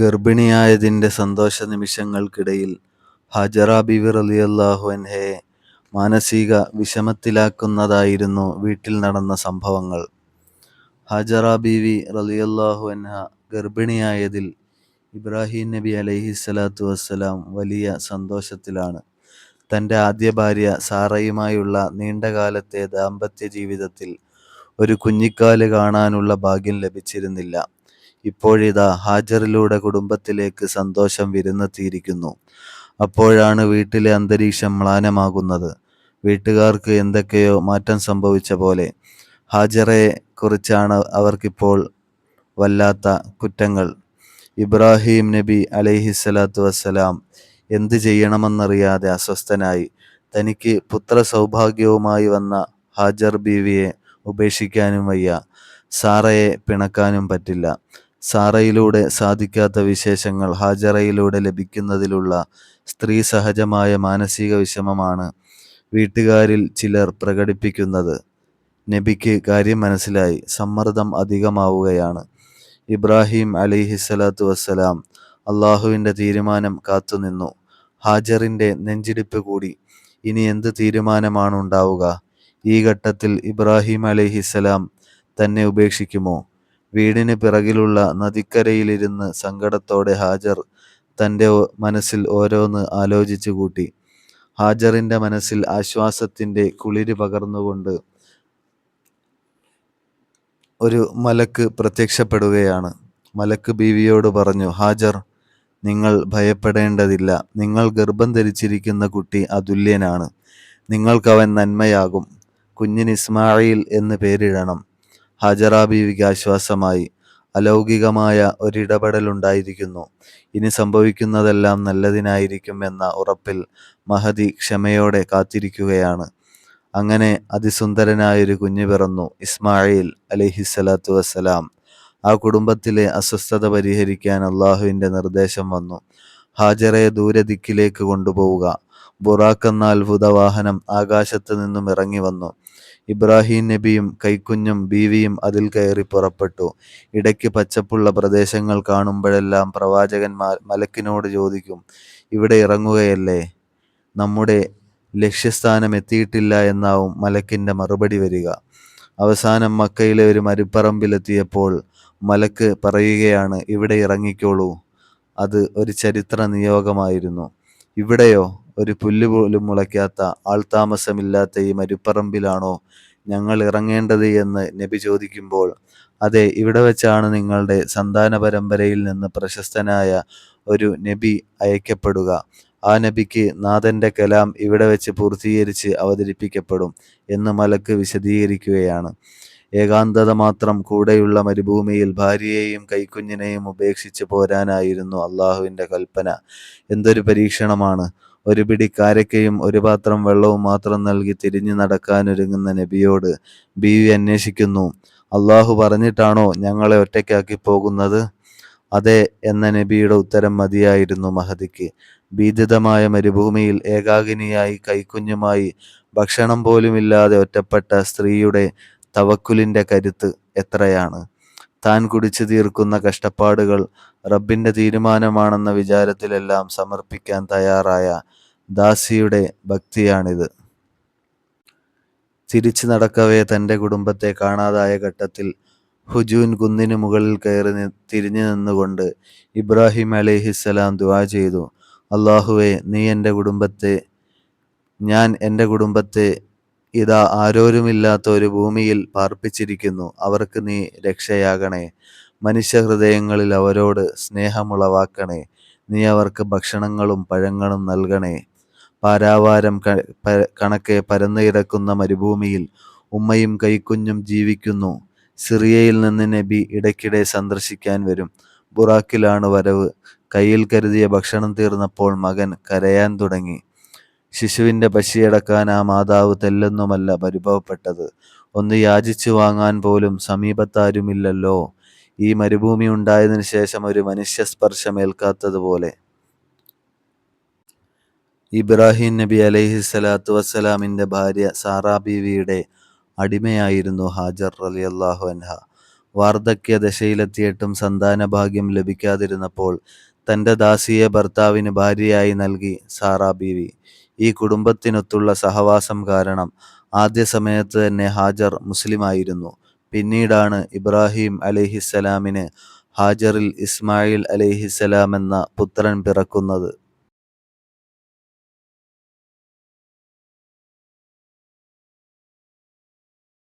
ഗർഭിണിയായതിന്റെ സന്തോഷ നിമിഷങ്ങൾക്കിടയിൽ ഹജറ ബിവി റളിയല്ലാഹു അൻഹയെ മാനസിക വിഷമത്തിലാക്കുന്നതായിരുന്നു വീട്ടിൽ നടന്ന സംഭവങ്ങൾ. ഹജറ ബീവി റളിയല്ലാഹു അൻഹ ഗർഭിണിയായതിൽ ഇബ്രാഹിം നബി അലൈഹി സ്വലാത്തു വസ്സലാം വലിയ സന്തോഷത്തിലാണ്. തന്റെ ആദ്യ ഭാര്യ സാറയുമായുള്ള നീണ്ടകാലത്തെ ദാമ്പത്യ ജീവിതത്തിൽ ഒരു കുഞ്ഞിക്കാൽ കാണാനുള്ള ഭാഗ്യം ലഭിച്ചിരുന്നില്ല. ഇപ്പോഴിതാ ഹാജറിലൂടെ കുടുംബത്തിലേക്ക് സന്തോഷം വിരുന്നെത്തിയിരിക്കുന്നു. അപ്പോഴാണ് വീട്ടിലെ അന്തരീക്ഷം മ്ലാനമാകുന്നത്. വീട്ടുകാർക്ക് എന്തൊക്കെയോ മാറ്റം സംഭവിച്ച പോലെ. ഹാജറയെ കുറിച്ചാണ് അവർക്കിപ്പോൾ വല്ലാത്ത കുറ്റങ്ങൾ. ഇബ്രാഹിം നബി അലൈഹിസ്സലാത്തു വസ്സലാം എന്ത് ചെയ്യണമെന്നറിയാതെ അസ്വസ്ഥനായി. തനിക്ക് പുത്ര സൗഭാഗ്യവുമായി വന്ന ഹാജർ ബീവിയെ ഉപേക്ഷിക്കാനും വയ്യ. സാറയെ പിണക്കാനും പറ്റില്ല. സാറയിലൂടെ സാധിക്കാത്ത വിശേഷങ്ങൾ ഹാജറയിലൂടെ ലഭിക്കുന്നതിലുള്ള സ്ത്രീ സഹജമായ മാനസിക വിഷമമാണ് വീട്ടുകാരിൽ ചിലർ പ്രകടിപ്പിക്കുന്നത്. നബിക്ക് കാര്യം മനസ്സിലായി. സമ്മർദ്ദം അധികമാവുകയാണ്. ഇബ്രാഹിം അലൈഹിസ്സലാത്തു വസ്സലാം അള്ളാഹുവിന്റെ തീരുമാനം കാത്തുനിന്നു. ഹാജറിന്റെ നെഞ്ചിടിപ്പ് കൂടി. ഇനി എന്ത് തീരുമാനമാണുണ്ടാവുക? ഈ ഘട്ടത്തിൽ ഇബ്രാഹിം അലിഹിസ്സലാം തന്നെ ഉപേക്ഷിക്കുമോ? വീടിന് പിറകിലുള്ള നദിക്കരയിലിരുന്ന് സങ്കടത്തോടെ ഹാജർ തന്റെ മനസ്സിൽ ഓരോന്ന് ആലോചിച്ചു കൂട്ടി. ഹാജറിന്റെ മനസ്സിൽ ആശ്വാസത്തിന്റെ കുളിര് പകർന്നുകൊണ്ട് ഒരു മലക്ക് പ്രത്യക്ഷപ്പെടുകയാണ്. മലക്ക് ബീവിയോട് പറഞ്ഞു ഹാജർ നിങ്ങൾ ഭയപ്പെടേണ്ടതില്ല. നിങ്ങൾ ഗർഭം ധരിച്ചിരിക്കുന്ന കുട്ടി അതുല്യനാണ്. നിങ്ങൾക്കവൻ നന്മയാകും. കുഞ്ഞിന് ഇസ്മായിൽ എന്ന് പേരിടണം. ഹാജറ ബീവിക്ക് ആശ്വാസമായി. അലൗകികമായ ഒരിടപെടലുണ്ടായിരിക്കുന്നു. ഇനി സംഭവിക്കുന്നതെല്ലാം നല്ലതിനായിരിക്കും എന്ന ഉറപ്പിൽ മഹതി ക്ഷമയോടെ കാത്തിരിക്കുകയാണ്. അങ്ങനെ അതിസുന്ദരനായൊരു കുഞ്ഞു പിറന്നു. ഇസ്മായിൽ അലൈഹിസ്സലാത്തു വസ്സലാം. ആ കുടുംബത്തിലെ അസ്വസ്ഥത പരിഹരിക്കാൻ അള്ളാഹുവിന്റെ നിർദ്ദേശം വന്നു. ഹാജറയെ ദൂരദിക്കിലേക്ക് കൊണ്ടുപോവുക. ബുറാഖ് എന്ന അത്ഭുതവാഹനം ആകാശത്ത് നിന്നും ഇറങ്ങിവന്നു. ഇബ്രാഹീം നബിയും കൈക്കുഞ്ഞും ബീവിയും അതിൽ കയറി പുറപ്പെട്ടു. ഇടയ്ക്ക് പച്ചപ്പുള്ള പ്രദേശങ്ങൾ കാണുമ്പോഴെല്ലാം പ്രവാചകൻ മലക്കിനോട് ചോദിക്കും ഇവിടെ ഇറങ്ങുകയല്ലേ? നമ്മുടെ ലക്ഷ്യസ്ഥാനം എത്തിയിട്ടില്ല എന്നാവും മലക്കിന്റെ മറുപടി വരിക. അവസാനം മക്കയിലെ ഒരു മരുപ്പറമ്പിലെത്തിയപ്പോൾ മലക്ക് പറയുകയാണ് ഇവിടെ ഇറങ്ങിക്കോളൂ. അത് ഒരു ചരിത്ര നിയോഗമായിരുന്നു. ഇവിടെയോ? ഒരു പുല്ലുപോലും മുളയ്ക്കാത്ത ആൾതാമസമില്ലാത്ത ഈ മരുപ്പറമ്പിലാണോ ഞങ്ങൾ ഇറങ്ങേണ്ടത് എന്ന് നബി ചോദിക്കുമ്പോൾ അതെ ഇവിടെ വെച്ചാണ് നിങ്ങളുടെ സന്താന പരമ്പരയിൽ നിന്ന് പ്രശസ്തനായ ഒരു നബി അയക്കപ്പെടുക. ആ നബിക്ക് നാഥന്റെ കലാം ഇവിടെ വെച്ച് പൂർത്തീകരിച്ച് അവതരിപ്പിക്കപ്പെടും എന്ന് മലക്ക് വിശദീകരിക്കുകയാണ്. ഏകാന്തത മാത്രം കൂടെയുള്ള മരുഭൂമിയിൽ ഭാര്യയെയും കൈക്കുഞ്ഞിനെയും ഉപേക്ഷിച്ച് പോരാനായിരുന്നു അള്ളാഹുവിന്റെ കൽപ്പന. എന്തൊരു പരീക്ഷണമാണ്. ഒരു പിടി കാരക്കയും ഒരു പാത്രം വെള്ളവും മാത്രം നൽകി തിരിഞ്ഞു നടക്കാനൊരുങ്ങുന്ന നബിയോട് ബീവി അന്വേഷിക്കുന്നു അള്ളാഹു പറഞ്ഞിട്ടാണോ ഞങ്ങളെ ഒറ്റയ്ക്കാക്കി പോകുന്നത്? അതെ എന്ന നബിയുടെ ഉത്തരം മതിയായിരുന്നു മഹദിക്ക്. ഭീതിതമായ മരുഭൂമിയിൽ ഏകാകിനിയായി കൈക്കുഞ്ഞുമായി ഭക്ഷണം പോലുമില്ലാതെ ഒറ്റപ്പെട്ട സ്ത്രീയുടെ തവക്കുലിന്റെ കരുത്ത് എത്രയാണ്. താൻ കുടിച്ചു തീർക്കുന്ന കഷ്ടപ്പാടുകൾ റബ്ബിന്റെ തീരുമാനമാണെന്ന വിചാരത്തിലെല്ലാം സമർപ്പിക്കാൻ തയ്യാറായ ദാസിയുടെ ഭക്തിയാണിത്. തിരിച്ചു നടക്കവേ തന്റെ കുടുംബത്തെ കാണാതായ ഘട്ടത്തിൽ ഹുജൂൻ കുന്നിന് മുകളിൽ കയറി തിരിഞ്ഞു നിന്നുകൊണ്ട് ഇബ്രാഹിം അലിഹിസ്സലാം ദുആ ചെയ്തു അള്ളാഹുവെ നീ എന്റെ കുടുംബത്തെ ഞാൻ എന്റെ കുടുംബത്തെ ഇതാ ആരോരുമില്ലാത്ത ഒരു ഭൂമിയിൽ പാർപ്പിച്ചിരിക്കുന്നു. അവർക്ക് നീ രക്ഷയാകണേ. മനുഷ്യഹൃദയങ്ങളിൽ അവരോട് സ്നേഹമുളവാക്കണേ. നീ അവർക്ക് ഭക്ഷണങ്ങളും പഴങ്ങളും നൽകണേ. പാരാവാരം കണക്കെ പരന്നു കിടക്കുന്ന മരുഭൂമിയിൽ ഉമ്മയും കൈക്കുഞ്ഞും ജീവിക്കുന്നു. സിറിയയിൽ നിന്ന് നബി ഇടയ്ക്കിടെ സന്ദർശിക്കാൻ വരും. ബുറാക്കിലാണ് വരവ്. കയ്യിൽ കരുതിയ ഭക്ഷണം തീർന്നപ്പോൾ മകൻ കരയാൻ തുടങ്ങി. ശിശുവിന്റെ പശിയടക്കാൻ ആ മാതാവ് തെല്ലൊന്നുമല്ല പരിഭവപ്പെട്ടത്. ഒന്ന് യാചിച്ചു വാങ്ങാൻ പോലും സമീപത്താരുമില്ലല്ലോ. ഈ മരുഭൂമി ഉണ്ടായതിനു ശേഷം ഒരു മനുഷ്യസ്പർശമേൽക്കാത്തത് പോലെ. ഇബ്രാഹീം നബി അലൈഹി സ്വലാത്തു വസ്സലാമിന്റെ ഭാര്യ സാറാ ബീവിയുടെ അടിമയായിരുന്നു ഹാജർ അലി അള്ളാഹു അൻഹ. വാർദ്ധക്യ ദശയിലെത്തിയിട്ടും സന്താന ഭാഗ്യം ലഭിക്കാതിരുന്നപ്പോൾ തന്റെ ദാസിയെ ഭർത്താവിന് ഭാര്യയായി നൽകി സാറാ ബീവി. ഈ കുടുംബത്തിനൊത്തുള്ള സഹവാസം കാരണം ആദ്യ സമയത്ത് തന്നെ ഹാജർ മുസ്ലിമായിരുന്നു പിന്നീടാണ് ഇബ്രാഹിം അലൈഹിസ്സലാമിന് ഹാജറിൽ ഇസ്മായിൽ അലൈഹിസ്സലാം എന്ന പുത്രൻ പിറക്കുന്നത്.